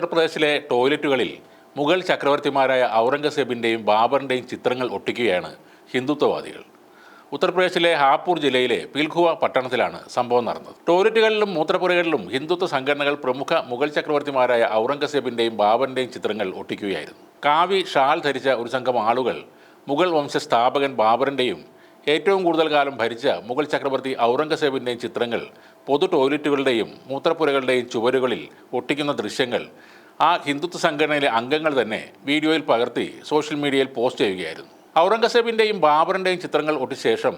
ഉത്തർപ്രദേശിലെ ടോയ്ലറ്റുകളിൽ മുഗൾ ചക്രവർത്തിമാരായ ഔറംഗസേബിന്റെയും ബാബറിന്റെയും ചിത്രങ്ങൾ ഒട്ടിക്കുകയാണ് ഹിന്ദുത്വവാദികൾ. ഉത്തർപ്രദേശിലെ ഹാപ്പൂർ ജില്ലയിലെ പിൽഖുവ പട്ടണത്തിലാണ് സംഭവം നടന്നത്. ടോയ്ലറ്റുകളിലും മൂത്രപ്പുരകളിലും ഹിന്ദുത്വ സംഘടനകൾ പ്രമുഖ മുഗൾ ചക്രവർത്തിമാരായ ഔറംഗസേബിന്റെയും ബാബറിന്റെയും ചിത്രങ്ങൾ ഒട്ടിക്കുകയായിരുന്നു. കാവി ഷാൾ ധരിച്ച ഒരു സംഘം ആളുകൾ മുഗൾ വംശ സ്ഥാപകൻ ബാബറിന്റെയും ഏറ്റവും കൂടുതൽ കാലം ഭരിച്ച മുഗൾ ചക്രവർത്തി ഔറംഗസേബിന്റെയും ചിത്രങ്ങൾ പൊതു ടോയ്ലറ്റുകളുടെയും മൂത്രപ്പുരകളുടെയും ചുവരുകളിൽ ഒട്ടിക്കുന്ന ദൃശ്യങ്ങൾ ആ ഹിന്ദുത്വ സംഘടനയിലെ അംഗങ്ങൾ തന്നെ വീഡിയോയിൽ പകർത്തി സോഷ്യൽ മീഡിയയിൽ പോസ്റ്റ് ചെയ്യുകയായിരുന്നു. ഔറംഗസേബിന്റെയും ബാബറിന്റെയും ചിത്രങ്ങൾ ഒട്ടിച്ച ശേഷം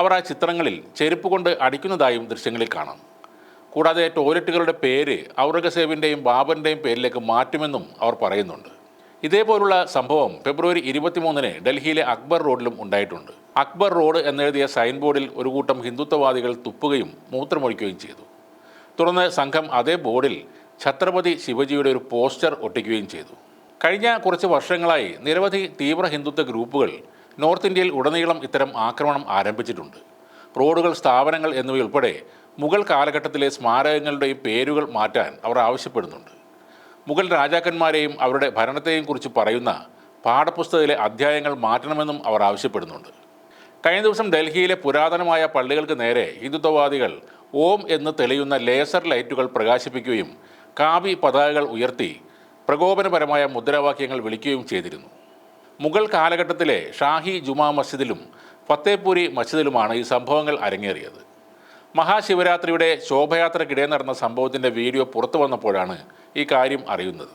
അവർ ആ ചിത്രങ്ങളിൽ ചെരുപ്പ് കൊണ്ട് അടിക്കുന്നതായും ദൃശ്യങ്ങളിൽ കാണാം. കൂടാതെ ടോയ്ലറ്റുകളുടെ പേര് ഔറംഗസേബിന്റെയും ബാബറിന്റെയും പേരിലേക്ക് മാറ്റുമെന്നും അവർ പറയുന്നുണ്ട്. ഇതേപോലുള്ള സംഭവം ഫെബ്രുവരി ഇരുപത്തിമൂന്നിന് ഡൽഹിയിലെ അക്ബർ റോഡിലും ഉണ്ടായിട്ടുണ്ട്. അക്ബർ റോഡ് എന്നെഴുതിയ സൈൻ ബോർഡിൽ ഒരു കൂട്ടം ഹിന്ദുത്വവാദികൾ തുപ്പുകയും മൂത്രമൊഴിക്കുകയും ചെയ്തു. തുടർന്ന് സംഘം അതേ ബോർഡിൽ ഛത്രപതി ശിവജിയുടെ ഒരു പോസ്റ്റർ ഒട്ടിക്കുകയും ചെയ്തു. കഴിഞ്ഞ കുറച്ച് വർഷങ്ങളായി നിരവധി തീവ്ര ഹിന്ദുത്വ ഗ്രൂപ്പുകൾ നോർത്ത് ഇന്ത്യയിൽ ഉടനീളം ഇത്തരം ആക്രമണം ആരംഭിച്ചിട്ടുണ്ട്. റോഡുകൾ സ്ഥാപനങ്ങൾ എന്നിവയുൾപ്പെടെ മുഗൾ കാലഘട്ടത്തിലെ സ്മാരകങ്ങളുടെയും പേരുകൾ മാറ്റാൻ അവർ ആവശ്യപ്പെടുന്നുണ്ട്. മുഗൾ രാജാക്കന്മാരെയും അവരുടെ ഭരണത്തെയും കുറിച്ച് പറയുന്ന പാഠപുസ്തകത്തിലെ അധ്യായങ്ങൾ മാറ്റണമെന്നും അവർ ആവശ്യപ്പെടുന്നുണ്ട്. കഴിഞ്ഞ ദിവസം ഡൽഹിയിലെ പുരാതനമായ പള്ളികൾക്ക് നേരെ ഹിന്ദുത്വവാദികൾ ഓം എന്ന് തെളിയുന്ന ലേസർ ലൈറ്റുകൾ പ്രകാശിപ്പിക്കുകയും കാവി പതാകകൾ ഉയർത്തി പ്രകോപനപരമായ മുദ്രാവാക്യങ്ങൾ വിളിക്കുകയും ചെയ്തിരുന്നു. മുഗൾ കാലഘട്ടത്തിലെ ഷാഹി ജുമാ മസ്ജിദിലും ഫത്തേപൂരി മസ്ജിദിലുമാണ് ഈ സംഭവങ്ങൾ അരങ്ങേറിയത്. മഹാശിവരാത്രിയുടെ ശോഭയാത്രക്കിടെ നടന്ന സംഭവത്തിന്റെ വീഡിയോ പുറത്തു വന്നപ്പോഴാണ് ഈ കാര്യം അറിയുന്നത്.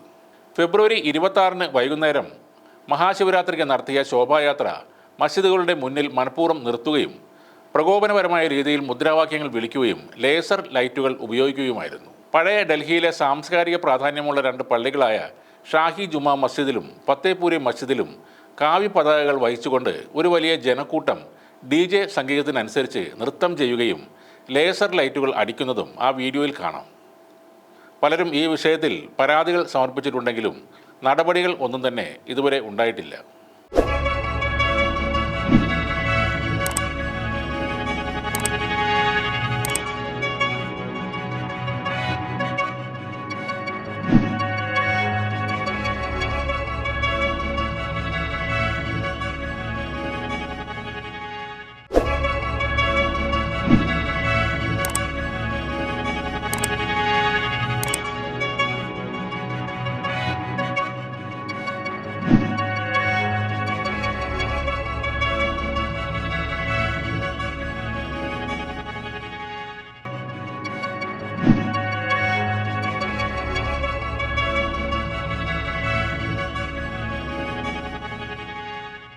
ഫെബ്രുവരി ഇരുപത്തി വൈകുന്നേരം മഹാശിവരാത്രിക്ക് നടത്തിയ ശോഭായാത്ര മസ്ജിദുകളുടെ മുന്നിൽ മനഃപൂർവം നിർത്തുകയും പ്രകോപനപരമായ രീതിയിൽ മുദ്രാവാക്യങ്ങൾ വിളിക്കുകയും ലേസർ ലൈറ്റുകൾ ഉപയോഗിക്കുകയുമായിരുന്നു. പഴയ ഡൽഹിയിലെ സാംസ്കാരിക പ്രാധാന്യമുള്ള രണ്ട് പള്ളികളായ ഷാഹി ജുമാ മസ്ജിദിലും പത്തേപൂരി മസ്ജിദിലും കാവ്യ പതാകകൾ വഹിച്ചുകൊണ്ട് ഒരു വലിയ ജനക്കൂട്ടം ഡി ജെ സംഗീതത്തിനനുസരിച്ച് നൃത്തം ചെയ്യുകയും ലേസർ ലൈറ്റുകൾ അടിക്കുന്നതും ആ വീഡിയോയിൽ കാണാം. പലരും ഈ വിഷയത്തിൽ പരാതികൾ സമർപ്പിച്ചിട്ടുണ്ടെങ്കിലും നടപടികൾ ഒന്നും തന്നെ ഇതുവരെ ഉണ്ടായിട്ടില്ല.